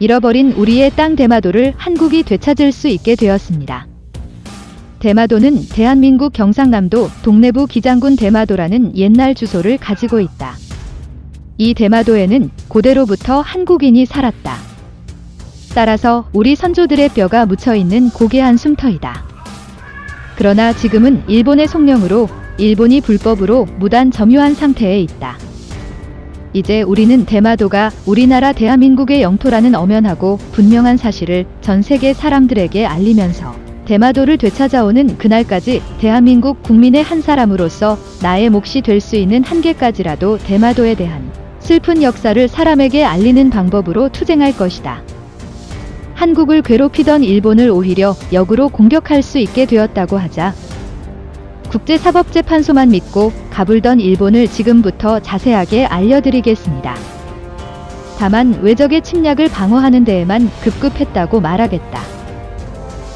잃어버린 우리의 땅 대마도를 한국이 되찾을 수 있게 되었습니다. 대마도는 대한민국 경상남도 동래부 기장군 대마도라는 옛날 주소를 가지고 있다. 이 대마도에는 고대로부터 한국인이 살았다. 따라서 우리 선조들의 뼈가 묻혀 있는 고귀한 숨터이다. 그러나 지금은 일본의 속령으로 일본이 불법으로 무단 점유한 상태에 있다. 이제 우리는 대마도가 우리나라 대한민국의 영토라는 엄연하고 분명한 사실을 전 세계 사람들에게 알리면서 대마도를 되찾아오는 그날까지 대한민국 국민의 한 사람으로서 나의 몫이 될 수 있는 한계까지라도 대마도에 대한 슬픈 역사를 사람에게 알리는 방법으로 투쟁할 것이다. 한국을 괴롭히던 일본을 오히려 역으로 공격할 수 있게 되었다고 하자 국제사법재판소만 믿고 가불던 일본을 지금부터 자세하게 알려드리겠습니다. 다만 외적의 침략을 방어하는 데에만 급급했다고 말하겠다.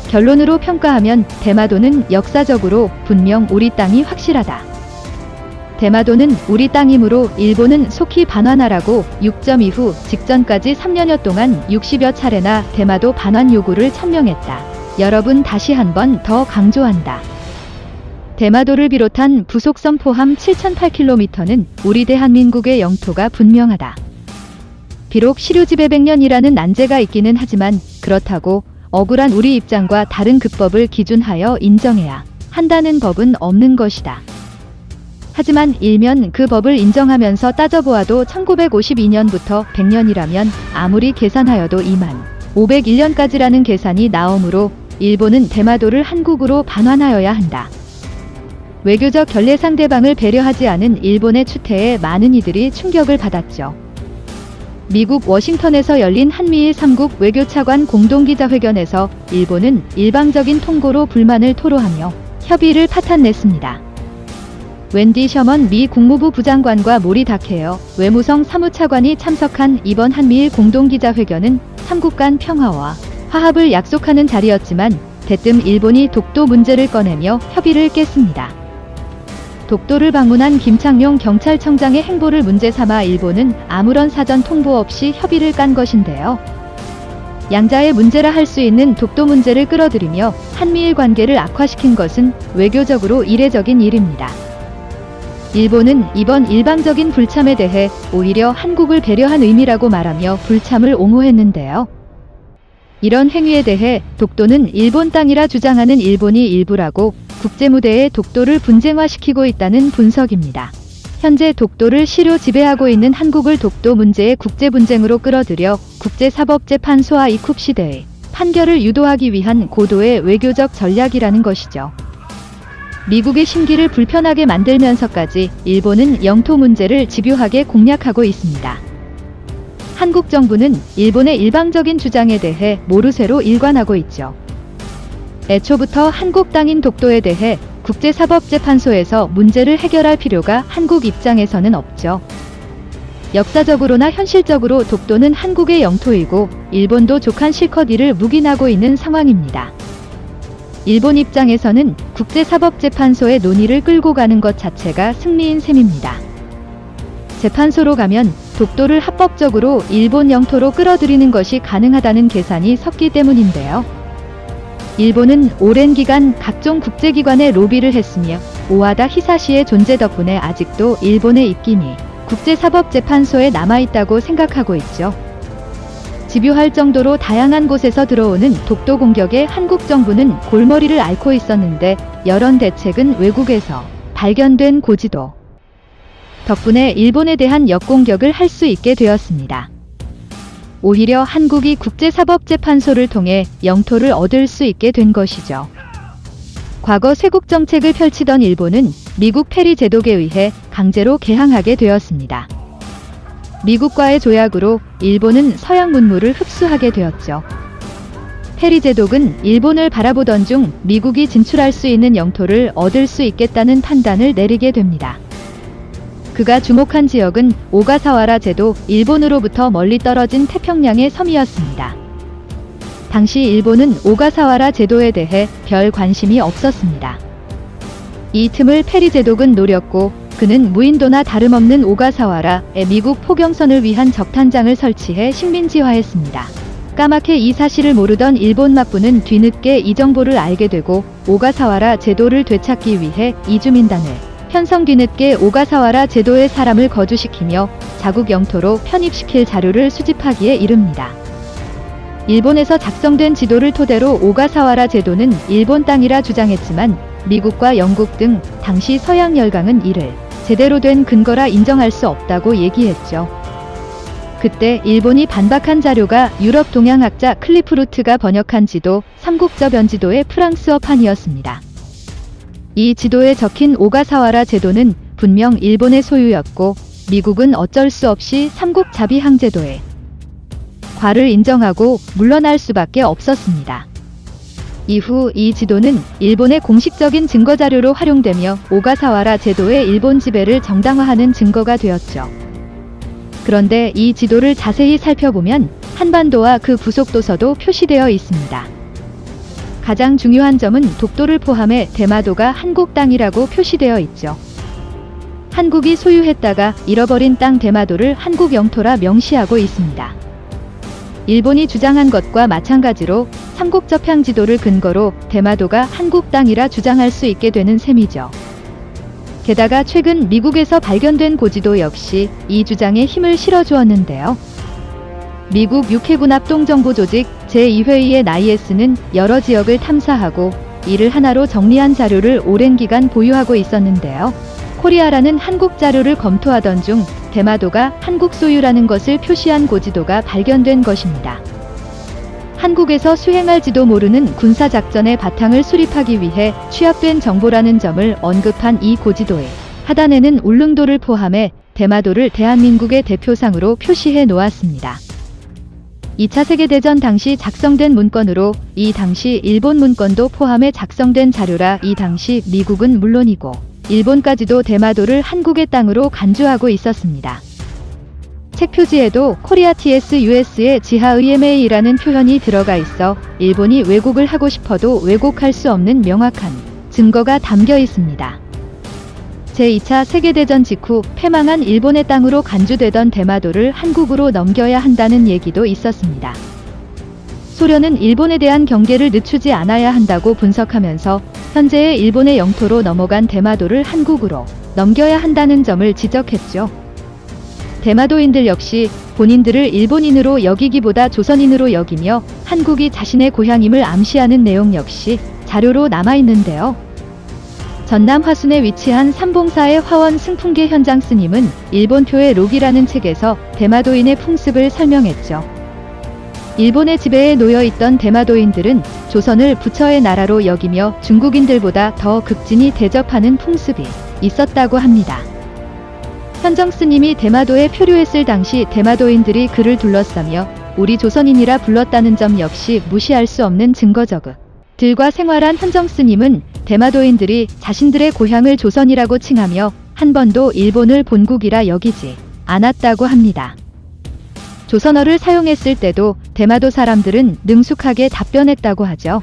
결론으로 평가하면 대마도는 역사적으로 분명 우리 땅이 확실하다. 대마도는 우리 땅이므로 일본은 속히 반환하라고 6점 이후 직전까지 3년여 동안 60여 차례나 대마도 반환 요구를 천명했다. 여러분 다시 한번 더 강조한다. 대마도를 비롯한 부속섬 포함 7,008km는 우리 대한민국의 영토가 분명하다. 비록 시류지배 100년이라는 난제가 있기는 하지만 그렇다고 억울한 우리 입장과 다른 급법을 기준하여 인정해야 한다는 법은 없는 것이다. 하지만 일면 그 법을 인정하면서 따져보아도 1952년부터 100년이라면 아무리 계산하여도 2만 501년까지라는 계산이 나오므로 일본은 대마도를 한국으로 반환하여야 한다. 외교적 결례 상대방을 배려하지 않은 일본의 추태에 많은 이들이 충격을 받았죠. 미국 워싱턴에서 열린 한미일 3국 외교차관 공동기자회견에서 일본은 일방적인 통고로 불만을 토로하며 협의를 파탄냈습니다. 웬디 셔먼 미 국무부 부장관과 모리 다케어 외무성 사무차관이 참석한 이번 한미일 공동기자회견은 3국 간 평화와 화합을 약속하는 자리였지만 대뜸 일본이 독도 문제를 꺼내며 협의를 깼습니다. 독도를 방문한 김창룡 경찰청장의 행보를 문제 삼아 일본은 아무런 사전 통보 없이 협의를 깐 것인데요. 양자의 문제라 할 수 있는 독도 문제를 끌어들이며 한미일 관계를 악화시킨 것은 외교적으로 이례적인 일입니다. 일본은 이번 일방적인 불참에 대해 오히려 한국을 배려한 의미라고 말하며 불참을 옹호했는데요. 이런 행위에 대해 독도는 일본 땅이라 주장하는 일본이 일부라고 국제무대에 독도를 분쟁화시키고 있다는 분석입니다. 현재 독도를 시료 지배하고 있는 한국을 독도 문제의 국제 분쟁으로 끌어들여 국제사법재판소와 이쿱 시대의 판결을 유도하기 위한 고도의 외교적 전략이라는 것이죠. 미국의 심기를 불편하게 만들면서까지 일본은 영토 문제를 집요하게 공략하고 있습니다. 한국 정부는 일본의 일방적인 주장에 대해 모르쇠로 일관하고 있죠. 애초부터 한국 땅인 독도에 대해 국제사법재판소에서 문제를 해결할 필요가 한국 입장에서는 없죠. 역사적으로나 현실적으로 독도는 한국의 영토이고 일본도 족한 실컷 이를 묵인하고 있는 상황입니다. 일본 입장에서는 국제사법재판소의 논의를 끌고 가는 것 자체가 승리인 셈입니다. 재판소로 가면 독도를 합법적으로 일본 영토로 끌어들이는 것이 가능하다는 계산이 섰기 때문인데요. 일본은 오랜 기간 각종 국제기관에 로비를 했으며 오하다 히사시의 존재 덕분에 아직도 일본의 입김이 국제사법재판소에 남아있다고 생각하고 있죠. 집요할 정도로 다양한 곳에서 들어오는 독도 공격에 한국 정부는 골머리를 앓고 있었는데 여론 대책은 외국에서 발견된 고지도 덕분에 일본에 대한 역공격을 할 수 있게 되었습니다. 오히려 한국이 국제사법재판소를 통해 영토를 얻을 수 있게 된 것이죠. 과거 쇄국 정책을 펼치던 일본은 미국 페리 제독에 의해 강제로 개항하게 되었습니다. 미국과의 조약으로 일본은 서양 문물을 흡수하게 되었죠. 페리 제독은 일본을 바라보던 중 미국이 진출할 수 있는 영토를 얻을 수 있겠다는 판단을 내리게 됩니다. 그가 주목한 지역은 오가사와라 제도 일본으로부터 멀리 떨어진 태평양의 섬이었습니다. 당시 일본은 오가사와라 제도에 대해 별 관심이 없었습니다. 이 틈을 페리 제독은 노렸고 그는 무인도나 다름없는 오가사와라에 미국 포경선을 위한 적탄장을 설치해 식민지화했습니다. 까맣게 이 사실을 모르던 일본 막부는 뒤늦게 이 정보를 알게 되고 오가사와라 제도를 되찾기 위해 이주민단을 편성 뒤늦게 오가사와라 제도의 사람을 거주시키며 자국 영토로 편입시킬 자료를 수집하기에 이릅니다. 일본에서 작성된 지도를 토대로 오가사와라 제도는 일본 땅이라 주장했지만 미국과 영국 등 당시 서양 열강은 이를 제대로 된 근거라 인정할 수 없다고 얘기했죠. 그때 일본이 반박한 자료가 유럽 동양학자 클리프루트가 번역한 지도 삼국저 변 지도의 프랑스어판이었습니다. 이 지도에 적힌 오가사와라 제도는 분명 일본의 소유였고 미국은 어쩔 수 없이 삼국 자비항 제도에 과를 인정하고 물러날 수밖에 없었습니다. 이후 이 지도는 일본의 공식적인 증거 자료로 활용되며 오가사와라 제도의 일본 지배를 정당화하는 증거가 되었죠. 그런데 이 지도를 자세히 살펴보면 한반도와 그 부속 도서도 표시되어 있습니다. 가장 중요한 점은 독도를 포함해 대마도가 한국 땅이라고 표시되어 있죠. 한국이 소유했다가 잃어버린 땅 대마도를 한국 영토라 명시하고 있습니다. 일본이 주장한 것과 마찬가지로 삼국접향 지도를 근거로 대마도가 한국 땅이라 주장할 수 있게 되는 셈이죠. 게다가 최근 미국에서 발견된 고지도 역시 이 주장에 힘을 실어주었는데요. 미국 육해군 합동정보조직 제2회의의 나이에스는 여러 지역을 탐사하고 이를 하나로 정리한 자료를 오랜 기간 보유하고 있었는데요. 코리아라는 한국 자료를 검토하던 중 대마도가 한국 소유라는 것을 표시한 고지도가 발견된 것입니다. 한국에서 수행할지도 모르는 군사작전의 바탕을 수립하기 위해 취합된 정보라는 점을 언급한 이 고지도에 하단에는 울릉도를 포함해 대마도를 대한민국의 대표상으로 표시해 놓았습니다. 2차 세계대전 당시 작성된 문건으로 이 당시 일본 문건도 포함해 작성된 자료라 이 당시 미국은 물론이고 일본까지도 대마도를 한국의 땅으로 간주하고 있었습니다. 책 표지에도 코리아 TS US의 지하 EMA라는 표현이 들어가 있어 일본이 왜곡을 하고 싶어도 왜곡할 수 없는 명확한 증거가 담겨 있습니다. 제2차 세계대전 직후 패망한 일본의 땅으로 간주되던 대마도를 한국으로 넘겨야 한다는 얘기도 있었습니다. 소련은 일본에 대한 경계를 늦추지 않아야 한다고 분석하면서 현재의 일본의 영토로 넘어간 대마도를 한국으로 넘겨야 한다는 점을 지적했죠. 대마도인들 역시 본인들을 일본인으로 여기기보다 조선인으로 여기며 한국이 자신의 고향임을 암시하는 내용 역시 자료로 남아있는데요. 전남 화순에 위치한 삼봉사의 화원 승풍계 현장 스님은 일본표의 록이라는 책에서 대마도인의 풍습을 설명했죠. 일본의 지배에 놓여 있던 대마도인들은 조선을 부처의 나라로 여기며 중국인들보다 더 극진히 대접하는 풍습이 있었다고 합니다. 현정 스님이 대마도에 표류했을 당시 대마도인들이 그를 둘러싸며 우리 조선인이라 불렀다는 점 역시 무시할 수 없는 증거적을 들과 생활한 현정 스님은 대마도인들이 자신들의 고향을 조선이라고 칭하며 한 번도 일본을 본국이라 여기지 않았다고 합니다. 조선어를 사용했을 때도 대마도 사람들은 능숙하게 답변했다고 하죠.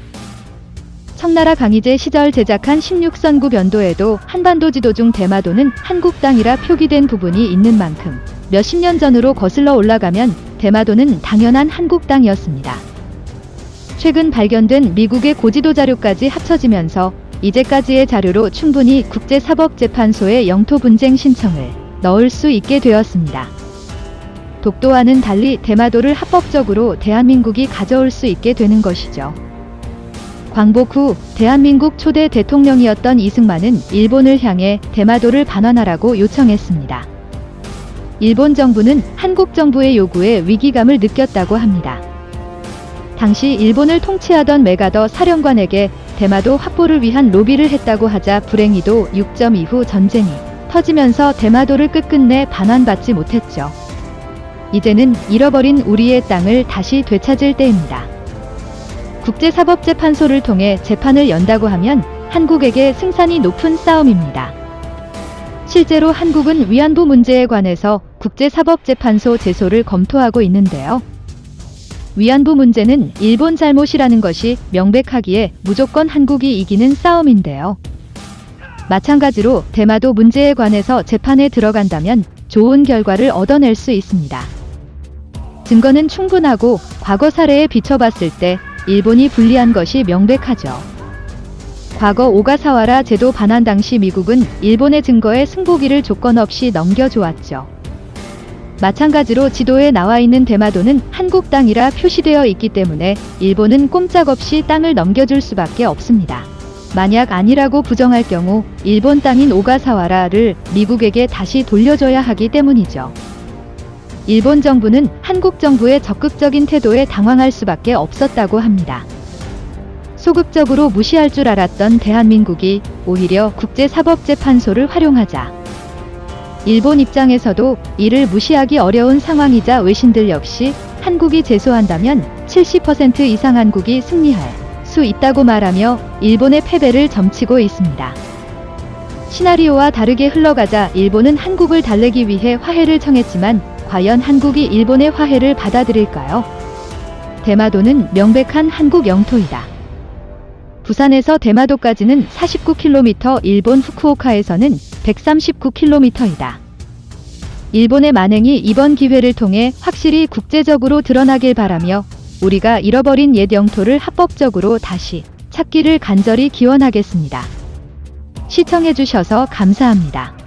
청나라 강희제 시절 제작한 16선구 변도에도 한반도 지도 중 대마도는 한국 땅이라 표기된 부분이 있는 만큼 몇십 년 전으로 거슬러 올라가면 대마도는 당연한 한국 땅이었습니다. 최근 발견된 미국의 고지도 자료까지 합쳐지면서 이제까지의 자료로 충분히 국제사법재판소에 영토 분쟁 신청을 넣을 수 있게 되었습니다. 독도와는 달리 대마도를 합법적으로 대한민국이 가져올 수 있게 되는 것이죠. 광복 후 대한민국 초대 대통령이었던 이승만은 일본을 향해 대마도를 반환하라고 요청했습니다. 일본 정부는 한국 정부의 요구에 위기감을 느꼈다고 합니다. 당시 일본을 통치하던 메가더 사령관에게 대마도 확보를 위한 로비를 했다고 하자 불행히도 6점 이후 전쟁이 터지면서 대마도를 끝끝내 반환받지 못했죠. 이제는 잃어버린 우리의 땅을 다시 되찾을 때입니다. 국제사법재판소를 통해 재판을 연다고 하면 한국에게 승산이 높은 싸움입니다. 실제로 한국은 위안부 문제에 관해서 국제사법재판소 제소를 검토하고 있는데요. 위안부 문제는 일본 잘못이라는 것이 명백하기에 무조건 한국이 이기는 싸움인데요. 마찬가지로 대마도 문제에 관해서 재판에 들어간다면 좋은 결과를 얻어낼 수 있습니다. 증거는 충분하고 과거 사례에 비춰봤을 때 일본이 불리한 것이 명백하죠. 과거 오가사와라 제도 반환 당시 미국은 일본의 증거에 승복이를 조건 없이 넘겨주었죠. 마찬가지로 지도에 나와 있는 대마도는 한국 땅이라 표시되어 있기 때문에 일본은 꼼짝없이 땅을 넘겨줄 수밖에 없습니다. 만약 아니라고 부정할 경우 일본 땅인 오가사와라를 미국에게 다시 돌려줘야 하기 때문이죠. 일본 정부는 한국 정부의 적극적인 태도에 당황할 수밖에 없었다고 합니다. 소극적으로 무시할 줄 알았던 대한민국이 오히려 국제사법재판소를 활용하자 일본 입장에서도 이를 무시하기 어려운 상황이자 외신들 역시 한국이 제소한다면 70% 이상 한국이 승리할 수 있다고 말하며 일본의 패배를 점치고 있습니다. 시나리오와 다르게 흘러가자 일본은 한국을 달래기 위해 화해를 청했지만 과연 한국이 일본의 화해를 받아들일까요? 대마도는 명백한 한국 영토이다. 부산에서 대마도까지는 49km, 일본 후쿠오카에서는 139km이다. 일본의 만행이 이번 기회를 통해 확실히 국제적으로 드러나길 바라며 우리가 잃어버린 옛 영토를 합법적으로 다시 찾기를 간절히 기원하겠습니다. 시청해주셔서 감사합니다.